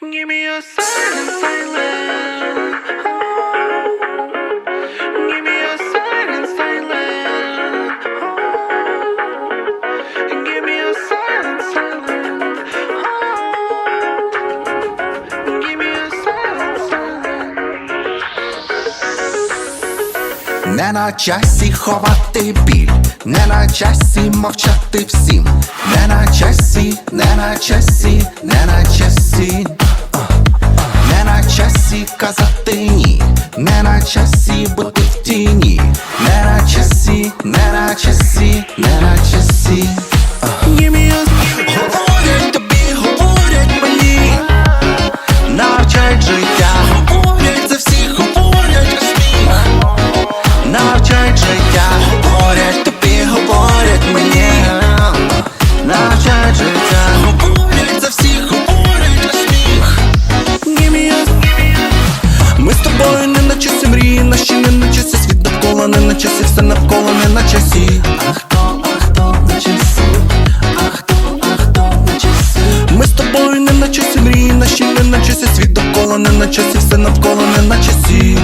Give me your silent silent. Oh. Give me your silent silent. Oh. Give me your silent silent. Oh. Give me your silent silent. Не на часі ховати біль, не на часі мовчати всім, не на часі, не на часі, не на часі, часі казати ні, не на часі бути в тіні, не на часі, не на часі, не на не на часі, все навколо не на часі. А хто, а хто на часі? А хто, а хто на часі? Ми з тобою не на часі мрії, наші не на часі світ довкола, не на часі, все навколо не на часі.